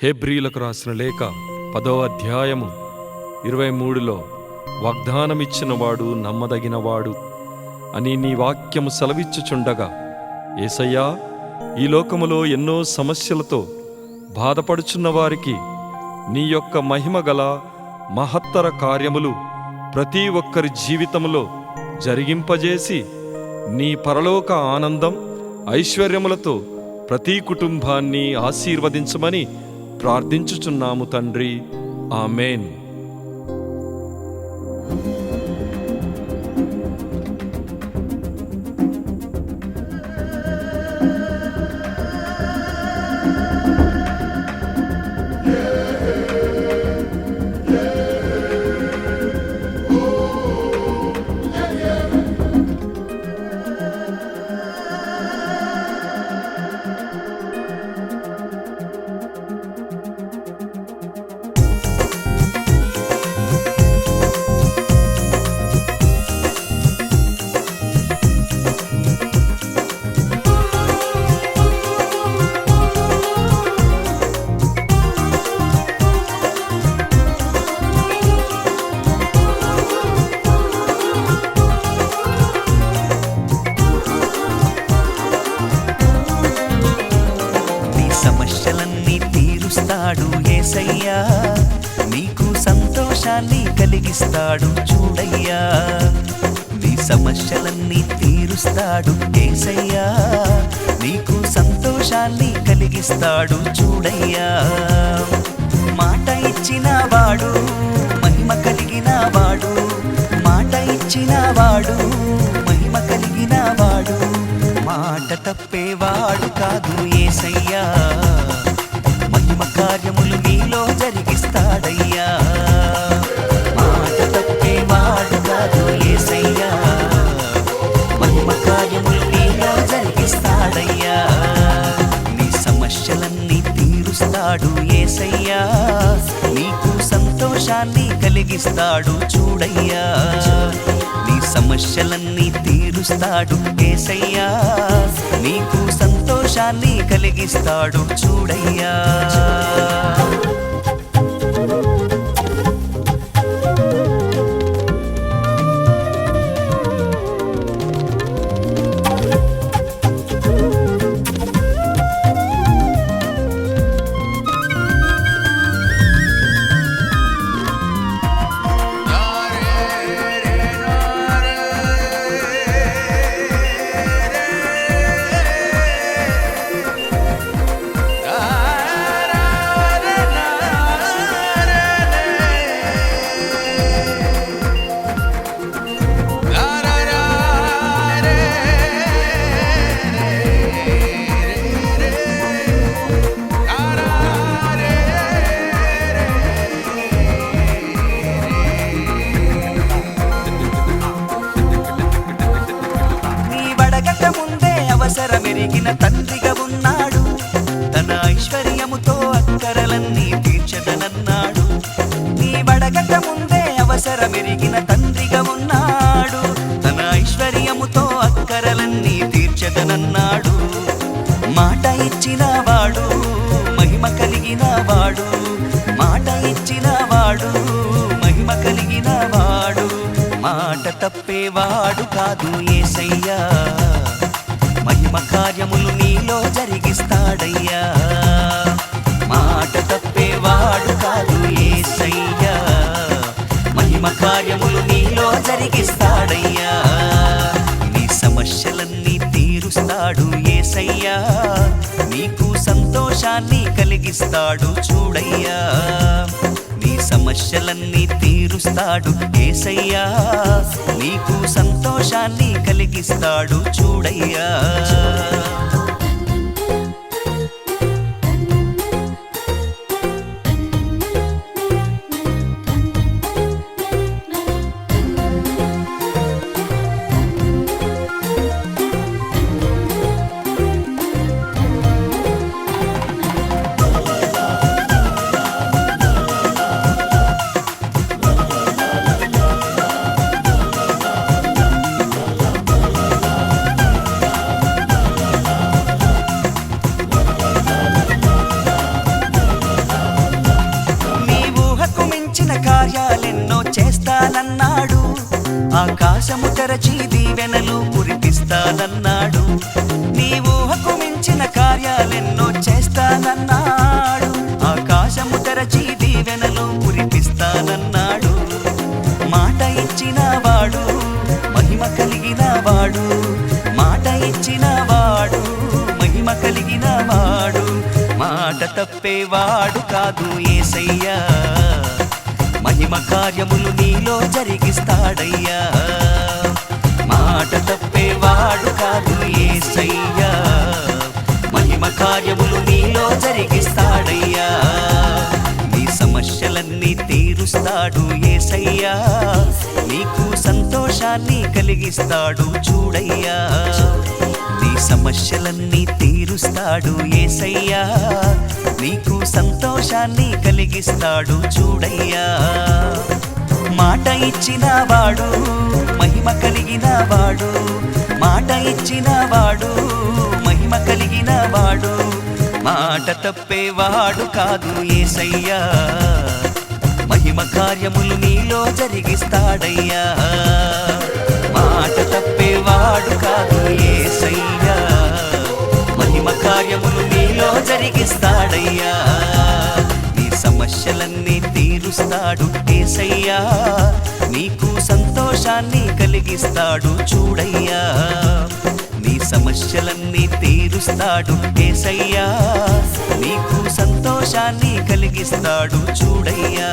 హెబ్రీలకు రాసిన లేఖ పదో అధ్యాయము ఇరవై మూడులో వాగ్దానమిచ్చినవాడు నమ్మదగినవాడు అని నీ వాక్యము సెలవిచ్చుచుండగా ఏసయ్యా ఈ లోకములో ఎన్నో సమస్యలతో బాధపడుచున్న వారికి నీ యొక్క మహిమ గల మహత్తర కార్యములు ప్రతి ఒక్కరి జీవితములో జరిగింపజేసి నీ పరలోక ఆనందం ఐశ్వర్యములతో ప్రతి కుటుంబాన్ని ఆశీర్వదించమని ప్రార్థించుచున్నాము తండ్రి. ఆమెన్. తీరుస్తాడు ఏసయ్యా. నీకు సంతోషాన్ని కలిగిస్తాడు చూడయ్యా. నీ సమస్యలన్నీ తీరుస్తాడు ఏసయ్యా. నీకు సంతోషాన్ని కలిగిస్తాడు చూడయ్యా. మాట ఇచ్చిన వాడు మహిమ కలిగిన వాడు మాట ఇచ్చిన వాడు మహిమ కలిగిన వాడు మాట తప్పేవాడు కాదు ఏసయ్యా. కార్యములు నీలో జరిగిస్తాడయ్యా. మాట తప్పేవాడు కాదు ఏసయ్యా. మహిమ కార్యములు నీలో జరిగిస్తాడయ్యా. నీ సమస్యలన్నీ తీరుస్తాడు ఏసయ్యా. నీకు సంతోషాన్ని కలిగిస్తాడు చూడయ్యా. సమస్యలన్నీ తీరుస్తాడు ఏసయ్యా నీకు సంతోషాన్ని కలిగిస్తాడు చూడయ్యా. అవసరమెరిగిన తండ్రిగా ఉన్నాడు. తన ఐశ్వర్యముతో అక్కరలన్నీ తీర్చదనన్నాడు. నీ వడగట ముందే అవసరమెరిగిన తండ్రిగా ఉన్నాడు. తన ఐశ్వర్యముతో అక్కరలన్నీ తీర్చదనన్నాడు. మాట ఇచ్చిన వాడు మహిమ కలిగిన వాడు. మాట ఇచ్చిన వాడు మహిమ కలిగిన వాడు. మాట తప్పేవాడు కాదు ఏసయ్యా. కార్యములు నీలో జరిగిస్తాడయ్యా. మాట తప్పేవాడు కాదు ఏసయ్యా. మహిమ కార్యములు నీలో జరిగిస్తాడయ్యా. నీ సమస్యలన్నీ తీరుస్తాడు ఏసయ్యా. నీకు సంతోషాన్ని కలిగిస్తాడు చూడయ్యా. నీ సమస్యలన్నీ తీరుస్తాడు ఏసయ్యా. నీకు సంతోషాన్ని కలిగిస్తాడు చూడయ్యా. కార్యాలెన్నో చేస్తానన్నాడు. ఆకాశము తెరచి దీవెనలు కురిపిస్తానన్నాడు. నీ ఊహకు మించిన కార్యాలెన్నో చేస్తానన్నాడు. ఆకాశము తెరచి దీవెనలు కురిపిస్తానన్నాడు. మాట ఇచ్చిన వాడు మహిమ కలిగిన వాడు. మాట ఇచ్చిన వాడు మహిమ కలిగిన వాడు. మాట తప్పేవాడు కాదు ఏసయ్యా. మహిమ కార్యములు నీలో జరిగిస్తాడయ్యా. మాట తప్పేవాడు కాదు ఏసయ్యా. మహిమ కార్యములు నీలో జరిగిస్తాడయ్యా. నీ సమస్యలన్నీ తీరుస్తాడు ఏసయ్యా. నీకు సంతోషాన్ని కలిగిస్తాడు చూడయ్యా. నీ సమస్యలన్నీ తీరుస్తాడు ఏసయ్యా. నీకు సంతోషాన్ని కలిగిస్తాడు చూడయ్యా. మాట ఇచ్చిన వాడు మహిమ కలిగిన వాడు. మాట ఇచ్చిన వాడు మహిమ కలిగిన వాడు. మాట తప్పేవాడు కాదు ఏసయ్యా. మహిమ కార్యములు నీలో జరిగిస్తాడయ్యా. మాట తప్పేవాడు కాదు ఏసయ్యా. మహిమ కార్యములు నీలో జరిగిస్తాడయ్యా. చూస్తాడు ఏసయ్యా. నీకు సంతోషాన్ని కలిగిస్తాడు చూడయ్యా. నీ సమస్యలన్నీ తీరుస్తాడు ఏసయ్యా. నీకు సంతోషాన్ని కలిగిస్తాడు చూడయ్యా.